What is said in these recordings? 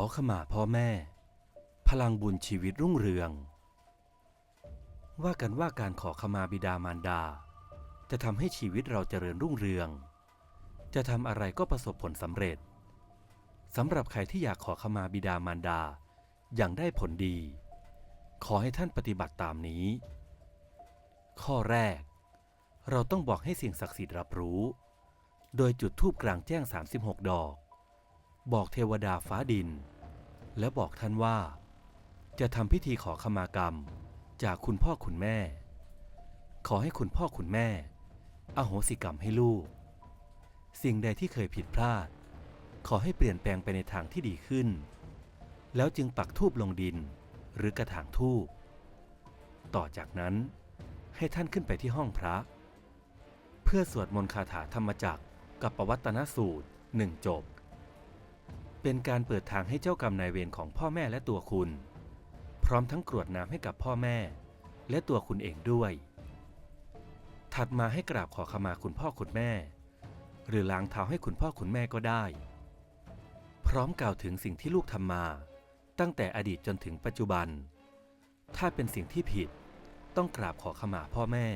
อขมาพ่อแม่ พลังบุญชีวิตรุ่งเรือง ว่ากันว่าการขอขมาบิดามารดา จะทำให้ชีวิตเราเจริญรุ่งเรือง จะทำอะไรก็ประสบผลสำเร็จสำหรับใครที่อยากขอขมาบิดามารดาอย่างได้ผลดี ขอให้ท่านปฏิบัติตามนี้ ข้อแรก เราต้องบอกให้สิ่งศักดิ์สิทธิ์รับรู้ โดยจุดธูปกลางแจ้ง 36 ดอก บอกเทวดาฟ้าดิน และบอกท่านว่า จะทำพิธีขอขมากรรมจากคุณพ่อคุณแม่ ขอให้คุณพ่อคุณแม่ อโหสิกรรมให้ลูก สิ่งใดที่เคยผิดพลาด ขอให้เปลี่ยนแปลงไปในทางที่ดีขึ้น แล้วจึงปักทูบลงดินหรือกระถางทูบต่อจากนั้นให้ท่านขึ้นไปที่ห้องพระ เพื่อสวดมนต์คาถาธรรมจักรกับปวัตตนสูตรหนึ่งจบ เป็นการเปิดทางให้เจ้ากรรมนายเวรของพ่อแม่และตัวคุณ พร้อมทั้งกรวดน้ำให้กับพ่อแม่ และตัวคุณเองด้วย ถัดมาให้กราบขอขมาคุณพ่อคุณแม่ หรือล้างเท้าให้คุณพ่อคุณแม่ก็ได้ พร้อมกล่าวถึงสิ่งที่ลูกทำมา ตั้งแต่อดีตจนถึงปัจจุบัน ถ้าเป็นสิ่งที่ผิด ต้องกราบขอขมาพ่อแม่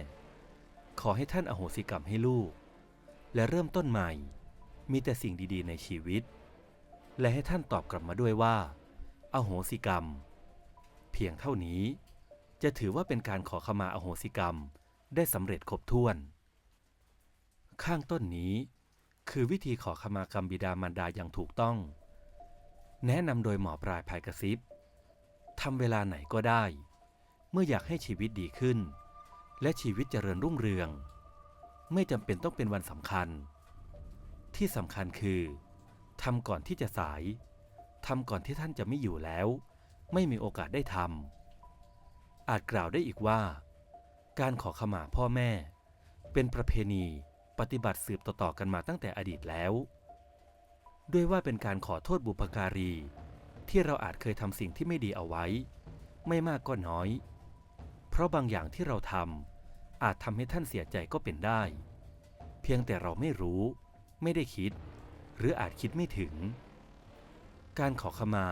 ขอให้ท่านอโหสิกรรมให้ลูก และเริ่มต้นใหม่ มีแต่สิ่งดีๆในชีวิต และให้ท่านตอบกลับมาด้วยว่า อโหสิกรรม เพียงเท่านี้ จะถือว่าเป็นการขอขมาอโหสิกรรมได้สำเร็จครบถ้วน ข้างต้นนี้ คือวิธีขอขมากรรมบิดามารดาอย่างถูกต้อง แนะนำโดยหมอปลายภายกระซิบทำเวลาไหนก็ได้ เมื่ออยากให้ชีวิตดีขึ้น และชีวิตเจริญรุ่งเรือง ไม่จำเป็นต้องเป็นวันสำคัญ ที่สำคัญคือ ทำก่อนที่จะสายทำก่อนที่ท่านจะไม่อยู่แล้ว ไม่มีโอกาสได้ทำอาจกล่าวได้อีกว่า การขอขมาพ่อแม่ เป็นประเพณีปฏิบัติสืบต่อๆกันมาตั้งแต่อดีตแล้ว ด้วยว่าเป็นการขอโทษบุพการี ที่เราอาจเคยทำสิ่งที่ไม่ดีเอาไว้ ไม่มากก็น้อย เพราะบางอย่างที่เราทำอาจทำให้ท่านเสียใจก็เป็นได้ เพียงแต่เราไม่รู้ ไม่ได้คิด หรืออาจคิดไม่ถึง การขอขมา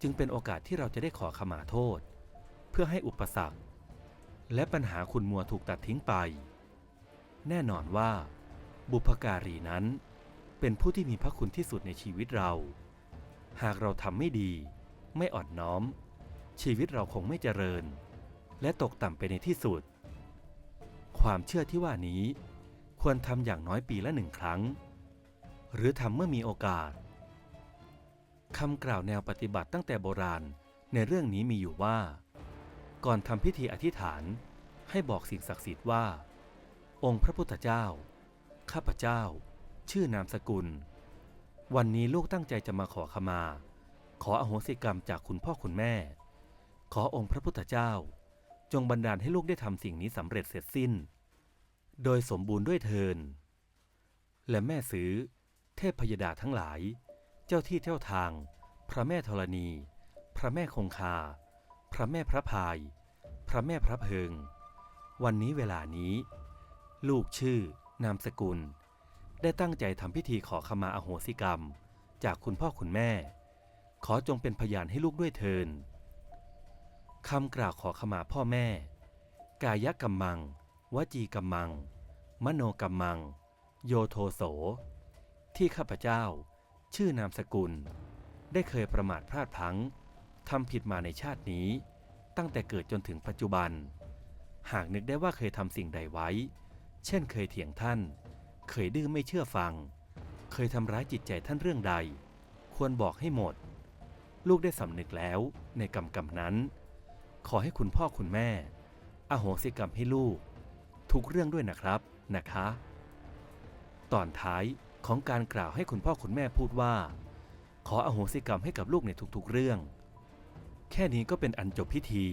จึงเป็นโอกาสที่เราจะได้ขอขมาโทษ เพื่อให้อุปสรรค และปัญหาคุณมัวถูกตัดทิ้งไป แน่นอนว่า บุพการีนั้น เป็นผู้ที่มีพระคุณที่สุดในชีวิตเรา หากเราทำไม่ดี ไม่อ่อนน้อม ชีวิตเราคงไม่เจริญ และตกต่ำไปในที่สุด ความเชื่อที่ว่านี้ ควรทำอย่างน้อยปีละหนึ่งครั้ง หรือทำเมื่อมีโอกาสคำกล่าวแนวปฏิบัติตั้งแต่โบราณในเรื่องนี้มีอยู่ว่า ก่อนทำพิธีอธิษฐาน ให้บอกสิ่งศักดิ์สิทธิ์ว่า องค์พระพุทธเจ้า ข้าพเจ้า ชื่อนามสกุล วันนี้ลูกตั้งใจจะมาขอขมา ขออโหสิกรรมจากคุณพ่อคุณแม่ ขอองค์พระพุทธเจ้า จงบันดาลให้ลูกได้ทำสิ่งนี้สำเร็จเสร็จสิ้น โดยสมบูรณ์ด้วยเทิน และแม่ซื้อ เทพพยดาทั้งหลาย เจ้าที่เจ้าทาง พระแม่ธรณี พระแม่คงคา พระแม่พระพาย พระแม่พระเพิง วันนี้เวลานี้ ลูกชื่อนามสกุล ได้ตั้งใจทำพิธีขอขมาอโหสิกรรม จากคุณพ่อคุณแม่ ขอจงเป็นพยานให้ลูกด้วยเทินคำกล่าวขอขมาพ่อแม่ กายกรรมัง วจีกรรมัง มโนกรรมัง โยโทโส ที่ข้าพเจ้า ชื่อนามสกุล ได้เคยประมาทพลาดพลั้งทำผิดมาในชาตินี้ ตั้งแต่เกิดจนถึงปัจจุบัน หากนึกได้ว่าเคยทำสิ่งใดไว้ เช่นเคยเถียงท่าน เคยดื้อไม่เชื่อฟัง เคยทำร้ายจิตใจท่านเรื่องใด ควรบอกให้หมด ลูกได้สำนึกแล้วในกรรมกรรมนั้น ขอให้คุณพ่อคุณแม่ อโหสิกรรมให้ลูก ทุกเรื่องด้วยนะครับนะคะ ตอนท้าย ของการกล่าวให้คุณพ่อคุณแม่พูดว่า ขออโหสิกรรมให้กับลูกในทุกๆเรื่อง แค่นี้ก็เป็นอันจบพิธี